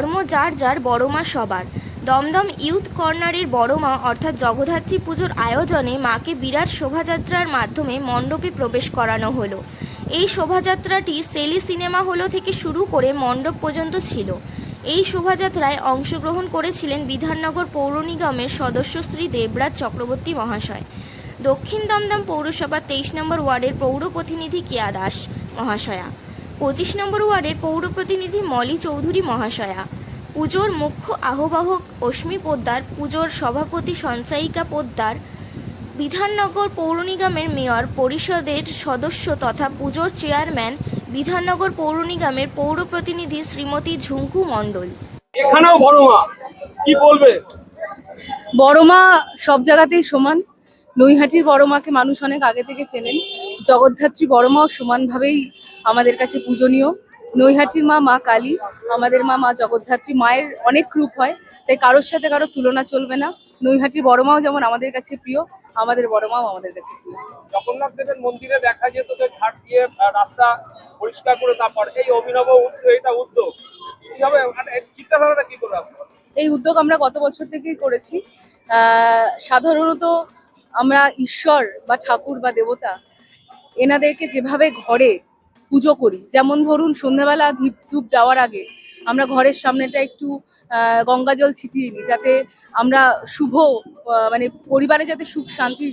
ধর্ম যার যার বড় মা সবার। দমদম ইউথ কর্নারের বড় মা অর্থাৎ জগদ্ধাত্রী পুজোর আয়োজনে মাকে বিরাট শোভাযাত্রার মাধ্যমে মণ্ডপে প্রবেশ করানো হলো। এই শোভাযাত্রাটি সেলি সিনেমা হল থেকে শুরু করে মণ্ডপ পর্যন্ত ছিল। এই শোভাযাত্রায় অংশগ্রহণ করেছিলেন বিধাননগর পৌর নিগমের সদস্য শ্রী দেবরাজ চক্রবর্তী মহাশয়। দক্ষিণ দমদম পৌরসভার তেইশ নম্বর ওয়ার্ডের পৌর প্রতিনিধি কেয়া দাস মহাশয়া। পঁচিশ নম্বর ওয়ার্ডের পৌর প্রতিনিধি মলি চৌধুরী মহাশয়া। পুজোর মুখ্য আহ্বায়ক অশ্মি পোদ্দার পুজোর সভাপতি সঞ্চায়িকা পোদ্দার বিধাননগর পৌর নিগমের মেয়র পরিষদের সদস্য তথা পুজোর চেয়ারম্যান বিধাননগর পৌর নিগমের পৌর প্রতিনিধি শ্রীমতী ঝুঙ্কু মণ্ডল। এখানেও বড় মা কি বলবে? বড় মা সব জায়গাতেই সমান। নৈহাটির বড় মাকে মানুষ অনেক আগে থেকে চেনেন। জগদ্ধাত্রী বড় মাও সমানভাবেই আমাদের কাছে পূজনীয়। নৈহাটির মা মা কালী আমাদের মা মা জগদ্ধাত্রী মায়ের অনেক রূপ হয় তাই কারোর সাথে কারও তুলনা চলবে না। নৈহাটির বড় মাও যেমন আমাদের কাছে প্রিয় আমাদের বড় মাও আমাদের কাছে প্রিয়। জগন্নাথ দেবের মন্দিরে দেখা যেত যে ঝাড় দিয়ে রাস্তা পরিষ্কার করে তারপর এই অভিনব উদ্যোগ এটা উদ্যোগ। মানে কি করে এই উদ্যোগ আমরা গত বছর থেকেই করেছি। আহ, সাধারণত আমরা ঈশ্বর বা ঠাকুর বা দেবতা এনাদেরকে যেভাবে ঘরে পুজো করি, যেমন ধরুন সন্ধ্যাবেলা ধীপ, ধূপ দেওয়ার আগে আমরা ঘরের সামনেটা একটু গঙ্গা জল ছিটিয়ে নিই যাতে আমরা শুভ মানে পরিবারে যাতে সুখ, শান্তি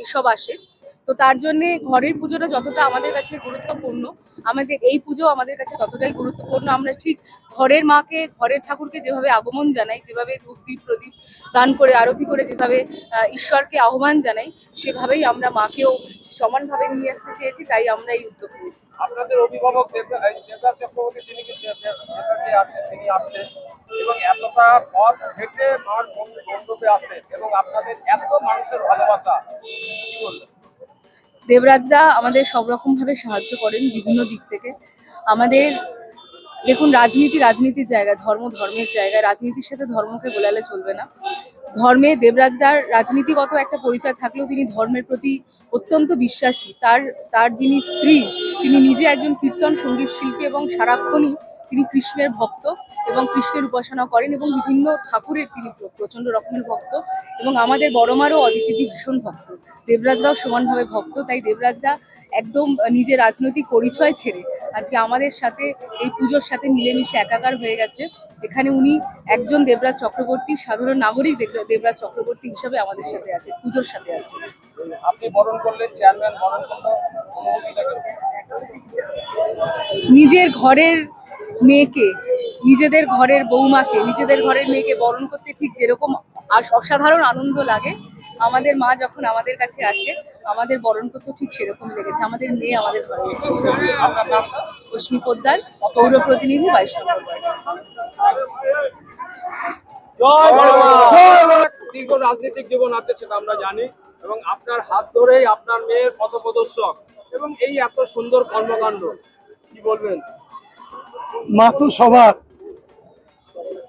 এইসব আসে। তো তার জন্যে ঘরের পুজোটা যতটা আমাদের কাছে গুরুত্বপূর্ণ, আমাদের এই পুজো আমাদের কাছে ততটাই গুরুত্বপূর্ণ। আমরা ঠিক ঘরের মাকে, ঘরের ঠাকুরকে যেভাবে আগমন জানাই, যেভাবে ধূপ দ্বীপ প্রদীপ দান করে, আরতি করে, যেভাবে ঈশ্বরকে আহ্বান জানাই, সেভাবেই আমরা মাকেও সমানভাবে নিয়ে আসতে চেয়েছি, তাই আমরা এই উদ্যোগ নিয়েছি। আপনাদের অভিভাবক এবং এতটা পথ হেঁটে মার মণ্ডপে আসলেন এবং আপনাদের এত মানুষের ভালোবাসা, কি বলবেন দেবরাজদা আমাদের সব রকম ভাবে সাহায্য করেন বিভিন্ন দিক থেকে। আমাদের, দেখুন, রাজনীতি রাজনীতির জায়গা, ধর্ম ধর্মের জায়গা। রাজনীতির সাথে ধর্মকে বোলালে চলবে না। ধর্মে দেবরাজদার রাজনীতিগত একটা পরিচয় থাকলেও তিনি ধর্মের প্রতি অত্যন্ত বিশ্বাসী। তার তার যিনি স্ত্রী, তিনি নিজে একজন কীর্তন, সংগীত শিল্পী এবং সারাক্ষণই তিনি কৃষ্ণের ভক্ত এবং কৃষ্ণের উপাসনা করেন এবং বিভিন্ন ঠাকুরের তিনি প্র- প্রচণ্ড রকমের ভক্ত এবং আমাদের বড় মারও অদিতিদি ভীষণ ভক্ত। দেবরাজদাও সমানভাবে ভক্ত তাই দেবরাজদা একদম নিজের রাজনৈতিক পরিচয় ছেড়ে আজকে আমাদের সাথে এই পুজোর সাথে মিলেমিশে একাকার হয়ে গেছে। এখানে উনি একজন দেবরাজ চক্রবর্তী সাধারণ নাগরিক দেব- দেবরাজ চক্রবর্তী হিসাবে আমাদের সাথে আছে পুজোর সাথে আছে। আপনি বরণ করলেন চেয়ারম্যান বরণ করল নিজের ঘরের মেয়েকে নিজেদের ঘরের বৌমাকে নিজেদের ঘরের মেয়েকে বরণ করতে ঠিক যেরকম অসাধারণ আনন্দ লাগে। আমাদের মা যখন আমাদের কাছে আসে আমাদের বরণ করতে ঠিক সেরকম লেগেছে। আমাদের মেয়ে আমাদের ঘরে এসেছে। আপনার রশ্মি পোদ্দার পৌর প্রতিনিধি বাইশ নম্বর দীর্ঘ রাজনৈতিক জীবন আছে সেটা আমরা জানি এবং আপনার হাত ধরেই আপনার মেয়ের পথপ্রদর্শক এবং এই এত সুন্দর কর্মকাণ্ড কি বলবেন? মা তো সবার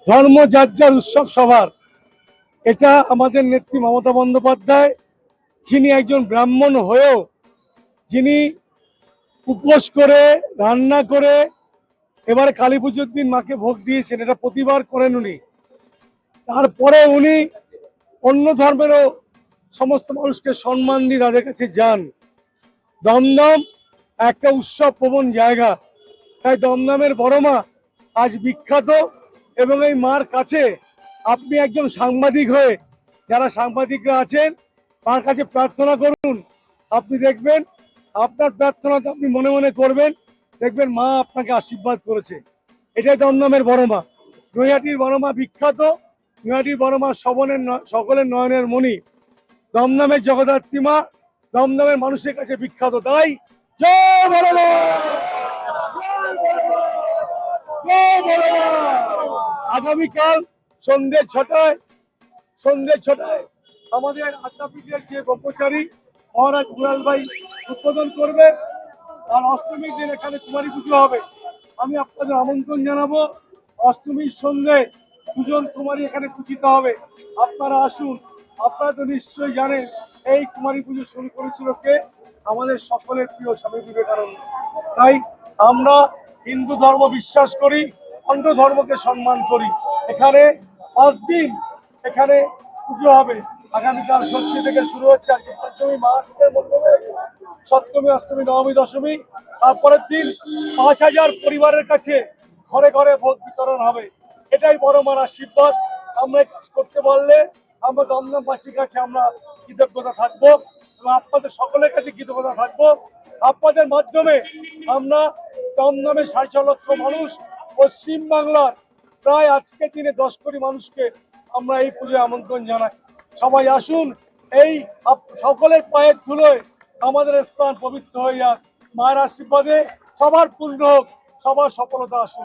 ধর্ম যার উৎসব সবার এটা আমাদের নেত্রী মমতা বন্দ্যোপাধ্যায়, যিনি একজন ব্রাহ্মণ হয়েও যিনি উপোস করে, রান্না করে, এবারে কালী পুজোর দিন মাকে ভোগ দিয়েছেন, এটা প্রতিবার করেন উনি। তারপরে উনি অন্য ধর্মেরও সমস্ত মানুষকে সম্মান দিয়ে তাদের কাছে যান। দমদম একটা উৎসব প্রবণ জায়গা। তাই দমদমের বড় মা আজ বিখ্যাত এবং এই মার কাছে আপনি একজন সাংবাদিক হয়ে, যারা সাংবাদিকরা আছেন, মার কাছে প্রার্থনা করুন। আপনি দেখবেন, আপনার প্রার্থনা আপনি মনে মনে করবেন, দেখবেন মা আপনাকে আশীর্বাদ করেছে। এটাই দমদমের বড় মা। নৈহাটির বড় মা বিখ্যাত, নৈহাটির বড় মা সবনের সকলের নয়নের মণি। দমদমের জগদ্ধাত্রী মা, দমদমের মানুষের কাছে বিখ্যাত। তাই জয় বড় মা! আগামীকাল সন্ধ্যে ছটায় সন্ধ্যে ছটায় আমাদের আদ্যাপীঠের যে ব্রহ্মচারী মহারাজ গুরাল ভাই উদ্বোধন করবে, আর অষ্টমীর দিন এখানে কুমারী পুজো হবে। আমি আপনাদের আমন্ত্রণ জানাব, অষ্টমীর সন্ধ্যে দুজন কুমারী এখানে পূজিত হবে। আপনারা আসুন, আপনারা তো নিশ্চয়ই জানেন, এই কুমারী পুজো শুরু করেছিল কে? আমাদের সকলের প্রিয় স্বামী বিবেকানন্দ। তাই আমরা হিন্দু ধর্ম বিশ্বাস করি, অন্য ধর্মকে সম্মান করি। এখানে পাঁচ দিন এখানে পুজো হবে। আগামীকাল ষষ্ঠী থেকে শুরু হচ্ছে আজকে পঞ্চমী মাসের মধ্যে সপ্তমী, অষ্টমী, নবমী, দশমী। তারপরের দিন পাঁচ হাজার পরিবারের কাছে ঘরে ঘরে ভোট বিতরণ হবে। এটাই বড় আশীর্বাদ। আমরা কাজ করতে পারলে আমরা দমদমবাসীর কাছে আমরা কৃতজ্ঞতা থাকব এবং আপনাদের সকলের কাছে কৃতজ্ঞতা থাকব। আপনাদের মাধ্যমে আমরা দমদমে সাড়ে ছ লক্ষ মানুষ পশ্চিম বাংলার প্রায় আজকে দিনে দশ কোটি মানুষকে আমরা এই পুজোয় আমন্ত্রণ জানাই। সবাই আসুন, এই সকলের পায়ের ধুলোয় আমাদের স্থান পবিত্র হয়ে যাক। মায়ের আশীর্বাদে সবার পূর্ণ হোক, সবার সফলতা আসুন